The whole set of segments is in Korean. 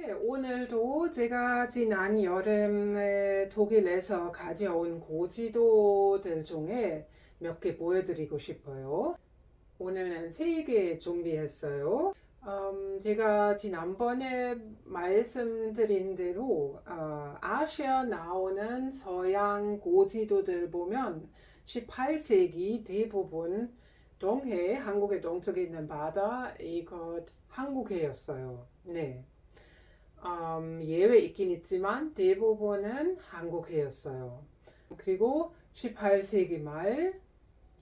네, 오늘도 제가 지난 여름에 독일에서 가져온 고지도들 중에 몇 개 보여드리고 싶어요. 오늘은 세 개 준비했어요. 음, 제가 지난번에 말씀드린 대로 어, 아시아 나오는 서양 고지도들 보면 18세기 대부분 동해, 한국의 동쪽에 있는 바다, 이것 한국해였어요. 네. 음, 예외 있긴 있지만 대부분은 한국해였어요. 그리고 18세기 말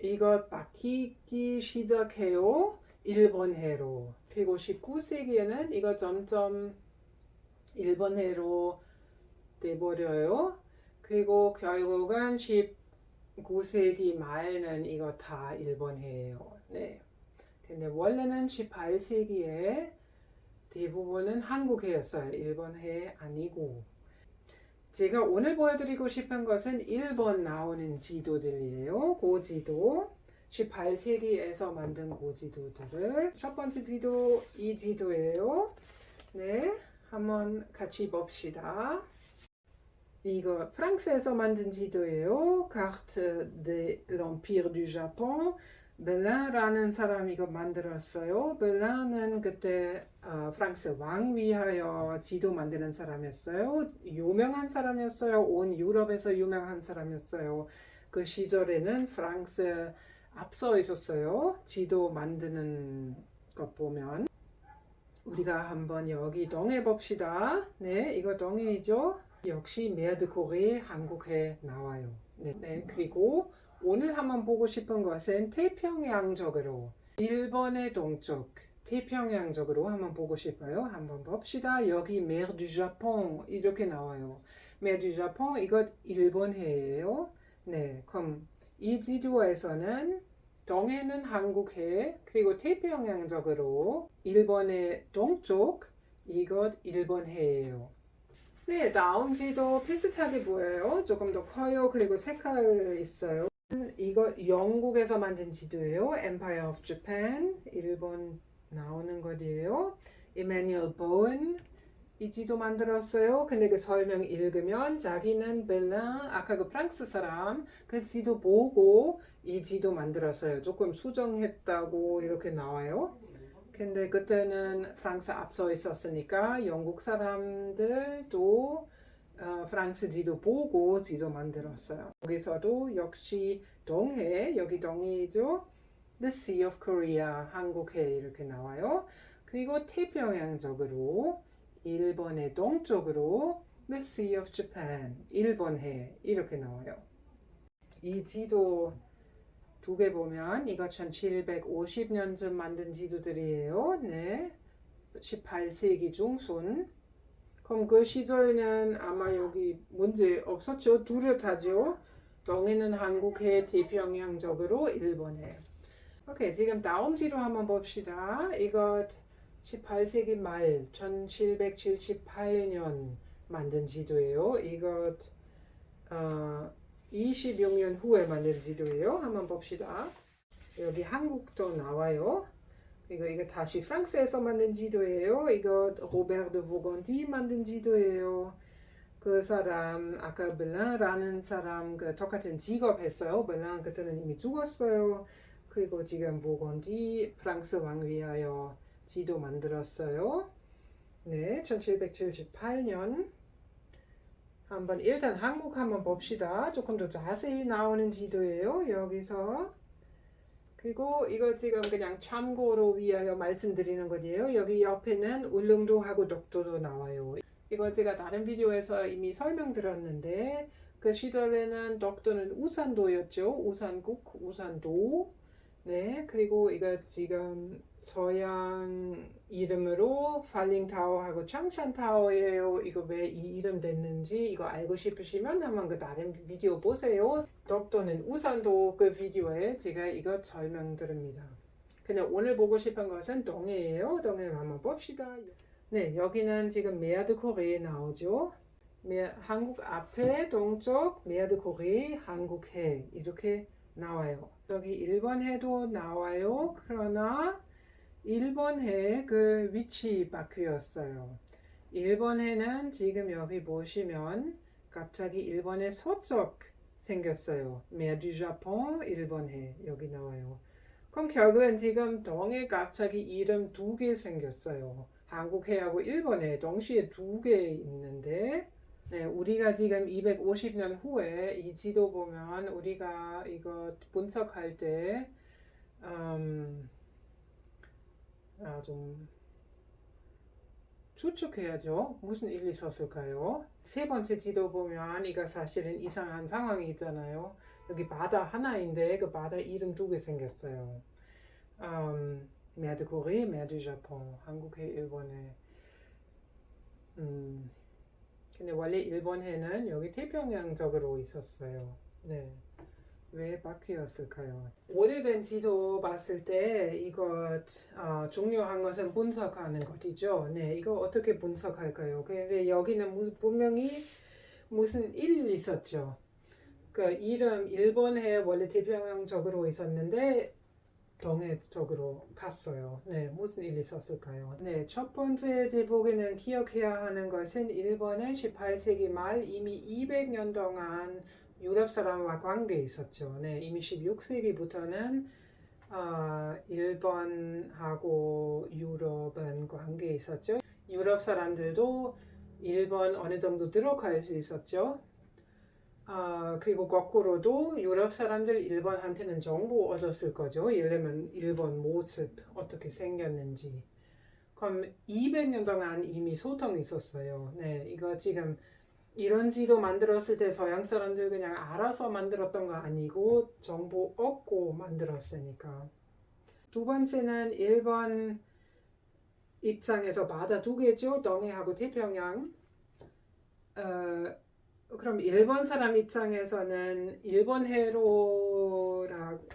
이것 바뀌기 시작해요. 일본해로. 그리고 19세기에는 이거 점점 일본해로 돼버려요. 그리고 결국은 19세기 말은 이거 다 일본해예요. 네. 근데 원래는 18세기에 대부분은 한국해였어요. 일본해 아니고. 제가 오늘 보여드리고 싶은 것은 일본 나오는 지도들이에요. 고지도. 18세기에서 만든 고지도들을. 첫 번째 지도, 이 지도예요. 네. 한번 같이 봅시다. 이거 프랑스에서 만든 지도예요. Carte de l'Empire du Japon. 벨란라는 사람이 이거 만들었어요. 벨란은 그때 어, 프랑스 왕 위하여 지도 만드는 사람이었어요. 유명한 사람이었어요. 온 유럽에서 유명한 사람이었어요. 그 시절에는 프랑스 앞서 있었어요. 지도 만드는 것 보면 우리가 한번 여기 동해 봅시다. 네, 이거 동해이죠. 역시 메르드코리 한국에 나와요. 네, 네 그리고 오늘 한번 보고 싶은 것은 태평양적으로 일본의 동쪽 태평양적으로 한번 보고 싶어요. 한번 봅시다. 여기 메르 두 자폰 이렇게 나와요. 메르 두 자폰 이것 일본해예요. 네, 그럼 이 지도에서는 동해는 한국해 그리고 태평양적으로 일본의 동쪽 이것 일본해예요. 네, 다음 지도 비슷하게 보여요. 조금 더 커요. 그리고 색깔 있어요. 이거 영국에서 만든 지도예요. Empire of Japan. 일본 나오는 것이에요. 이마뉴엘 보은 이 지도 만들었어요. 근데 그 설명 읽으면 자기는 벨랑 아까 그 프랑스 사람 그 지도 보고 이 지도 만들었어요. 조금 수정했다고 이렇게 나와요. 근데 그때는 프랑스 앞서 있었으니까 영국 사람들도 어, 프랑스 지도 보고 지도 만들었어요. 여기서도 역시 동해, 여기 동해죠. The Sea of Korea, 한국해 이렇게 나와요. 그리고 태평양적으로 일본의 동쪽으로 The Sea of Japan, 일본해 이렇게 나와요. 이 지도 두 개 보면 이거 1750년쯤 만든 지도들이에요. 네. 18세기 중순 그럼 그 시절은 아마 여기 문제 없었죠. 뚜렷하죠. 동해는 한국해 태평양적으로 일본해. 오케이 지금 다음 지도 한번 봅시다. 이거 18세기 말 1778년 만든 지도예요. 이것 어, 26년 후에 만든 지도예요. 한번 봅시다. 여기 한국도 나와요. 이거 이거 다시 프랑스에서 만든 지도예요. 이거 로베르 보건디 만든 지도예요. 그 사람 아까 벨랑라는 사람 그 똑같은 직업 했어요. 벨랑 그때는 이미 죽었어요. 그리고 지금 보건디 프랑스 왕 위하여 지도 만들었어요. 네, 1778년. 한번 일단 한국 한번 봅시다. 조금 더 자세히 나오는 지도예요. 여기서 그리고 이거 지금 그냥 참고로 위하여 말씀드리는 거예요. 여기 옆에는 울릉도하고 독도도 나와요. 이거 제가 다른 비디오에서 이미 설명드렸는데 그 시절에는 독도는 우산도였죠. 우산국, 우산도. 네, 그리고 이거 지금 서양 이름으로 팔링타워하고 창천타워예요. 이거 왜 이 이름 됐는지 이거 알고 싶으시면 한번 그 다른 비디오 보세요. 독도는 우산도 그 비디오에 제가 이거 설명드립니다. 그냥 오늘 보고 싶은 것은 동해예요. 동해 한번 봅시다. 네, 여기는 지금 메아드코레에 나오죠. 메, 한국 앞에 동쪽 메아드코레 한국해 이렇게 나와요. 여기 일본 해도 나와요. 그러나 일본해 그 위치 바뀌었어요. 일본에는 지금 여기 보시면 갑자기 일본의 서쪽 생겼어요. 메두 자폰 일본해 여기 나와요. 그럼 결국은 지금 동해 갑자기 이름 두 개 생겼어요. 한국해하고 일본해 동시에 두 개 있는데 네, 우리가 지금 250년 후에 이 지도 보면 우리가 이거 분석할 때 음, 아, 좀 추측해야죠. 무슨 일이 있었을까요? 세 번째 지도 보면 이거 사실은 이상한 상황이 있잖아요. 여기 바다 하나인데 그 바다 이름 두 개 생겼어요. 음, 메드 코리, 메드 자폰, 한국해, 일본해. 음, 근데 원래 일본해는 여기 태평양 쪽으로 있었어요. 네. 왜 바뀌었을까요? 오래된 지도 봤을 때 이거 어, 중요한 것은 분석하는 것이죠. 네, 이거 어떻게 분석할까요? 근데 여기는 무- 분명히 무슨 일이 있었죠. 그 이름 일본해 원래 태평양 쪽으로 있었는데 동해 쪽으로 갔어요. 네, 무슨 일이 있었을까요? 네, 첫 번째 제목에는 기억해야 하는 것은 일본의 18세기 말 이미 200년 동안 유럽 사람과 관계 있었죠. 네, 이미 16세기부터는 아, 일본하고 유럽은 관계 있었죠. 유럽 사람들도 일본 어느 정도 들어갈 수 있었죠. 아, 그리고 거꾸로도 유럽 사람들 일본한테는 정보 얻었을 거죠. 예를 들면 일본 모습 어떻게 생겼는지. 그럼 200년 동안 이미 소통이 있었어요. 네, 이거 지금 이런 지도 만들었을 때 서양 사람들 그냥 알아서 만들었던 거 아니고 정보 얻고 만들었으니까. 두 번째는 일본 입장에서 바다 두 개죠. 동해하고 태평양. 어, 그럼 일본 사람 입장에서는 일본 해로라고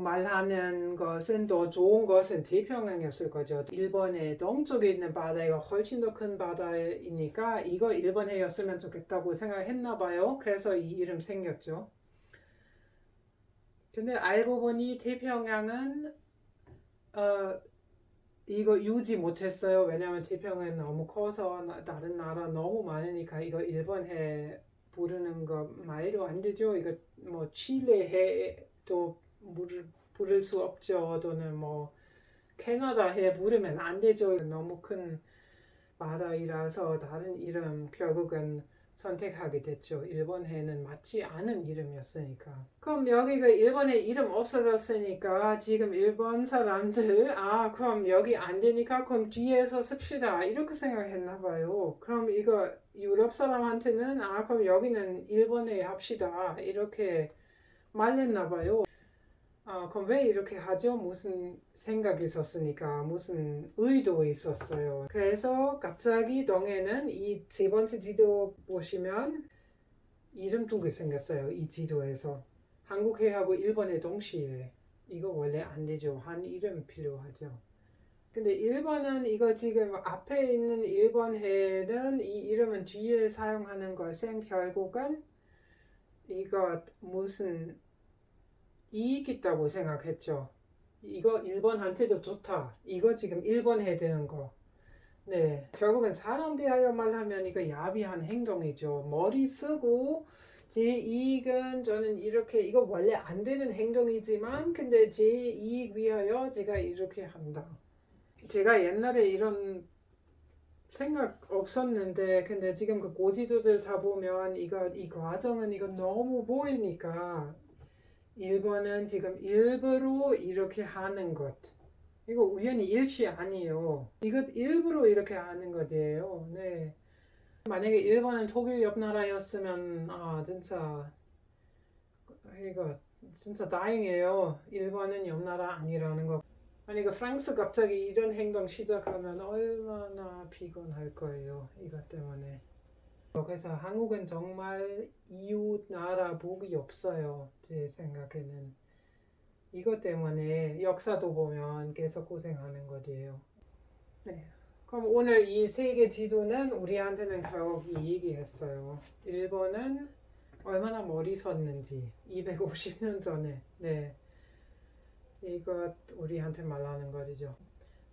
말하는 것은 더 좋은 것은 태평양이었을 거죠. 일본의 동쪽에 있는 바다가 훨씬 더 큰 바다이니까 이거 일본 해였으면 좋겠다고 생각했나 봐요. 그래서 이 이름 생겼죠. 근데 알고 보니 태평양은 어, 이거 유지 못했어요. 왜냐면 태평양은 너무 커서 나- 다른 나라 너무 많으니까 이거 일본 해 부르는 거 말도 안 되죠. 이거 뭐 칠레 해도 부를, 부를 수 없죠. 또는 뭐 캐나다해 부르면 안 되죠. 너무 큰 바다이라서 다른 이름 결국은 선택하게 됐죠. 일본해는 맞지 않은 이름이었으니까. 그럼 여기가 일본에 이름 없어졌으니까 지금 일본 사람들 아 그럼 여기 안 되니까 그럼 뒤에서 씁시다 이렇게 생각했나 봐요. 그럼 이거 유럽 사람한테는 아 그럼 여기는 일본에 합시다 이렇게 말했나 봐요. 아 그럼 왜 이렇게 하죠? 무슨 생각이 있었으니까 무슨 의도 있었어요. 그래서 갑자기 동해는 이 세 번째 지도 보시면 이름 두 개 생겼어요. 이 지도에서. 한국해하고 일본해 동시에 이거 원래 안 되죠. 한 이름 필요하죠. 근데 일본은 이거 지금 앞에 있는 일본해는 이 이름은 뒤에 사용하는 것은 결국은 이거 무슨 이익 있다고 생각했죠. 이거 일본한테도 좋다. 이거 지금 일본해 되는 거. 네, 결국은 사람 대하여 말하면 이거 야비한 행동이죠. 머리 쓰고 제 이익은 저는 이렇게 이거 원래 안 되는 행동이지만 근데 제 이익 위하여 제가 이렇게 한다. 제가 옛날에 이런 생각 없었는데 근데 지금 그 고지도들 다 보면 이거 이 과정은 이거 너무 보이니까 일본은 지금 일부러 이렇게 하는 것. 이거 우연히 일치 아니에요. 이것 일부러 이렇게 하는 것이에요. 네. 만약에 일본은 독일 옆 나라였으면 아 진짜 이거 진짜 다행이에요. 일본은 옆 나라 아니라는 거. 만약에 프랑스 갑자기 이런 행동 시작하면 얼마나 피곤할 거예요. 이것 때문에. 그래서 한국은 정말 이웃 나라 복이 없어요. 제 생각에는. 이것 때문에 역사도 보면 계속 고생하는 거예요. 네. 그럼 오늘 이 세계 지도는 우리한테는 결국 이 얘기했어요. 일본은 얼마나 머리 썼는지 250년 전에 네 이것 우리한테 말하는 거죠.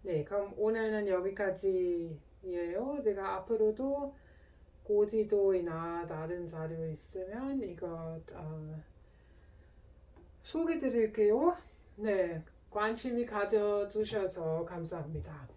네, 그럼 오늘은 여기까지예요. 제가 앞으로도 고지도이나 다른 자료 있으면 이거 어, 소개드릴게요. 네, 관심이 가져주셔서 감사합니다.